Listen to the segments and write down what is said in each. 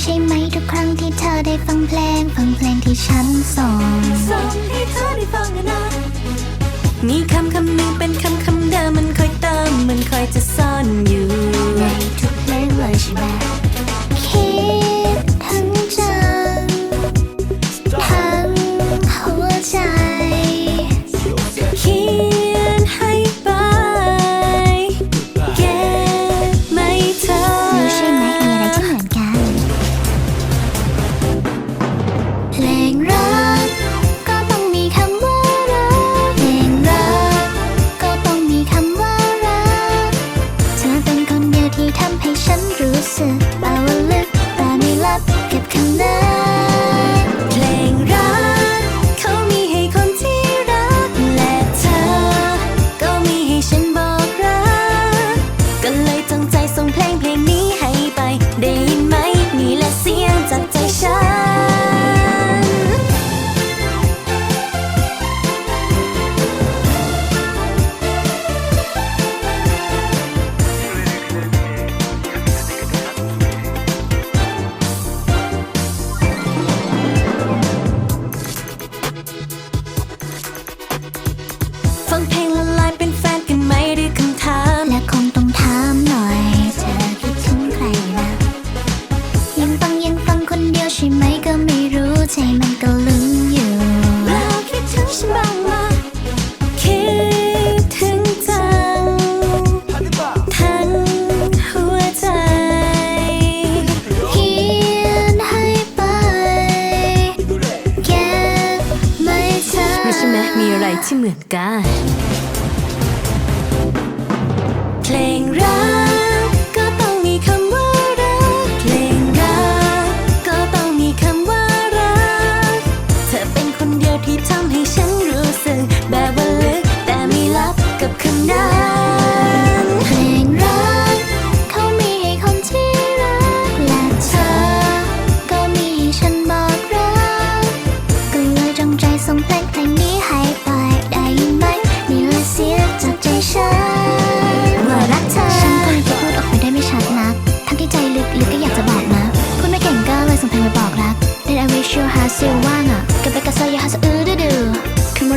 ใช่ไหมทุกครั้งที่เธอได้ฟังเพลง ฟังเพลงที่ฉันส่งส่งให้เธอได้ฟังนะ มีคำคำหนึ่งเป็นคำคำเดิม ฟังเพลงละลายเป็นแฟนกันไหมหรือคำถาม และคงต้องถามหน่อย เธอคิดถึงใครนะยังฟังยังฟังคนเดียวใช่ไหมก็ไม่รู้ใจมันก็ลืม ที่เหมือนกัน เพลงรักก็ต้องมีคำว่ารัก เพลงรักก็ต้องมีคำว่ารัก เธอเป็นคนเดียวที่ทำให้ฉันรู้สึกแบบว่าลึกแต่ไม่ลับกับคำนั้น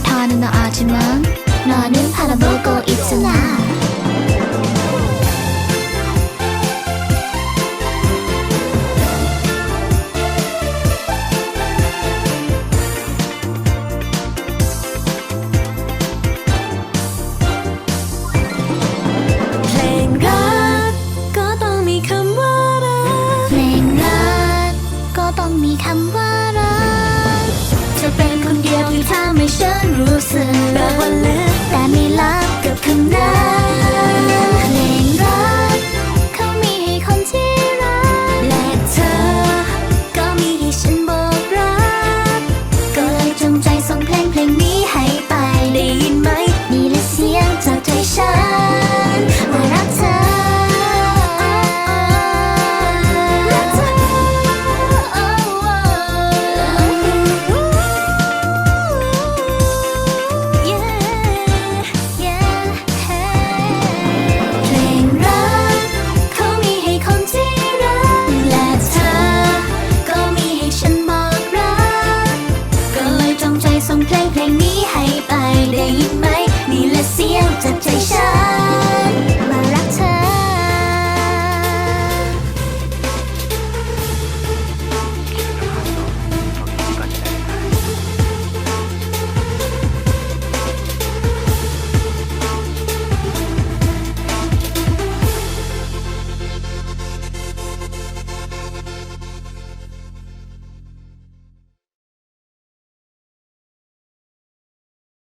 to do do do คือมรทานุนาอาจิ